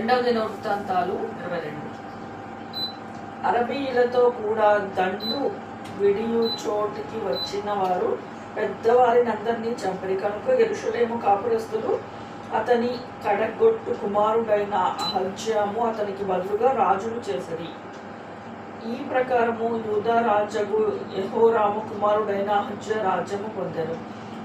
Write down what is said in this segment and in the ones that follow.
దినవృత్తాంతాలు ఇరవై రెండు అరబీలతో కూడా దండు విడియు చోటికి వచ్చిన వారు పెద్దవారిని అందరినీ చంపరి. కనుక ఎరుషులేము కాపురస్తులు అతని కడగొట్టు కుమారుడైన అహజ్యాము అతనికి బదులుగా రాజులు చేసరి ఈ ప్రకారము యూదా రాజగు యహోరాము కుమారుడైన అహజ్య రాజ్యము పొందారు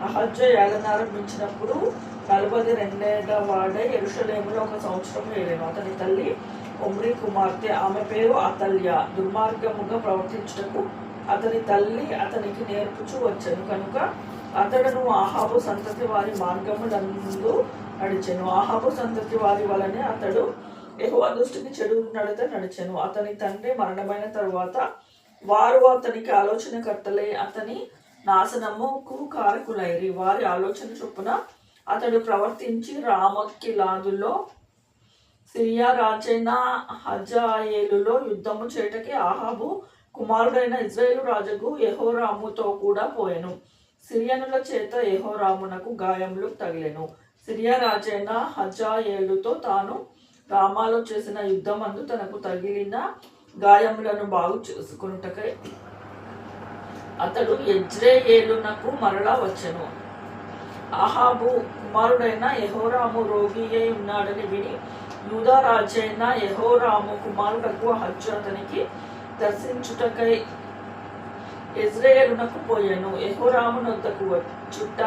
అహజ్య ఏలనారంభించినప్పుడు నలభై రెండేళ్ళ వాడే ఎరుషలేములో ఒక సంవత్సరం ఏలేను అతని తల్లి ఒమ్రి కుమార్తె ఆమె పేరు అతల్య. దుర్మార్గముగా ప్రవర్తించుటకు అతని తల్లి అతనికి నేర్పుచూ వచ్చాను. కనుక అతడును ఆహాబు సంతతి వారి మార్గములందు నడిచాను. ఆహాబు సంతతి వారి వలనే అతడు ఎహువ దృష్టికి చెడు నడత నడిచాను. అతని తండ్రి మరణమైన తరువాత వారు అతనికి ఆలోచనకర్తలే. అతని నాశనముకు కారకులైరి వారి ఆలోచన చొప్పున అతడు ప్రవర్తించి రామక్కిలాదులో సిరియా రాజైన హజాయేలులో యుద్ధము చేయటకి ఆహాబు కుమారుడైన ఇజ్రాయేలు రాజుకు యహోరాముతో కూడా పోయెను. సిరియనుల చేత యహోరామునకు గాయములు తగిలెను. సిరియా రాజైన హజాయేలుతో తాను రామాలో చేసిన యుద్ధమందు తనకు తగిలిన గాయములను బాగు చేసుకున్నటకై అతడు ఎజ్రేయేలునకు మరలా వచ్చెను. అహాబు కుమారుడైన యహోరాము రోగి అయి ఉన్నాడని విని యూదా రాజైన యహోరాము కుమారుడకు హజ్జు అతనికి దర్శించుటకై ఇజ్రాయేలునకు పోయాను. యహోరాము నొద్దకు వచ్చుట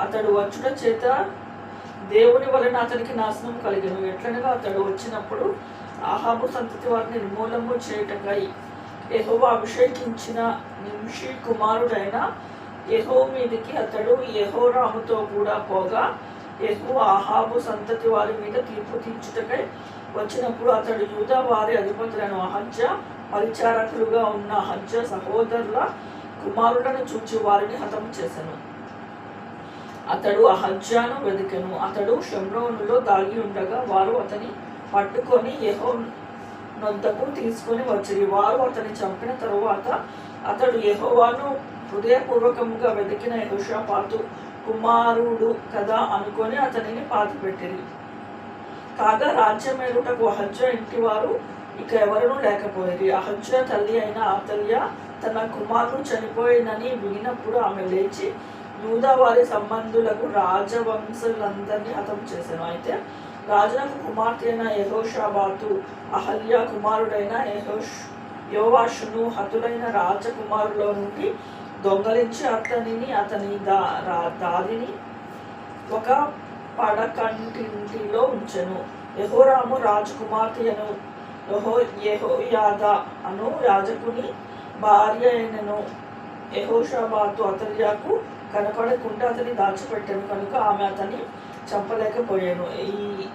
అతడు వచ్చుట చేత దేవుని వలన అతనికి నాశనం కలిగను. ఎట్లనగా అతడు వచ్చినప్పుడు ఆహాబు సంతతి వారిని నిర్మూలము చేయటకై యెహోవా అభిషేకించిన నిమిషి కుమారుడైన యహో మీదికి అతడు యహోరాముతో కూడా పోగా యెహో ఆహాబు సంతతి వారి మీద తీర్పు తీర్చుటకై వచ్చినప్పుడు అతడు యూదా వారి అధిపతులను అహజ్జ పరిచారకులుగా ఉన్న హజ్జ సహోదరుల కుమారులను చూచి వారిని హతం చేశాను అతడు అహజ్జాను వెదికెను. అతడు షమ్రోనులో దాగి ఉండగా వారు అతని పట్టుకొని యహో నొద్దకు తీసుకొని వచ్చిరి వారు అతని చంపిన తరువాత అతడు యహోవాను హృదయపూర్వకముగా వెతికిన యహోషాపాతు కుమారుడు కదా అనుకొని అతనిని పాతిపెట్టిరి. కాగా రాజ్యమేలుటకు అహజ్జ ఇంటి వారు ఇక ఎవరూ లేకపోయేది. అహజ్జ తల్లి అయిన ఆతల్య తన కుమారుడు చనిపోయిందని వినినప్పుడు ఆమె లేచి యూదా వారి సంబంధులకు రాజవంశులందరినీ హతం చేశాను. అయితే రాజాకు కుమార్తెన యహోషాబాతు అహల్య కుమారుడైన యహోష్ యోవాషును హతులైన రాజకుమారులో నుండి దొంగలించి అతనిని అతని దా రా- దాదిని ఒక పడకంటింటిలో ఉంచెను. యహోరాము రాజకుమార్తెను యహో యహోయాద అను రాజకుని భార్య అయినను. యహోషాబాతు అతల్యాకు కనపడకుండా అతని దాచిపెట్టాను. కనుక ఆమె అతని చంపలేకపోయాను. ఈ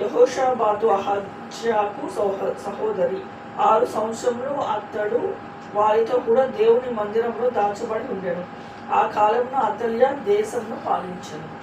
యహోషాబాతు అహజ్యాకు సహ సహోదరి. ఆరు సంవత్సరంలో అతడు వారితో కూడా దేవుని మందిరంలో దాచబడి ఉండెను. ఆ కాలంలో అతల్య దేశంను పాలించను.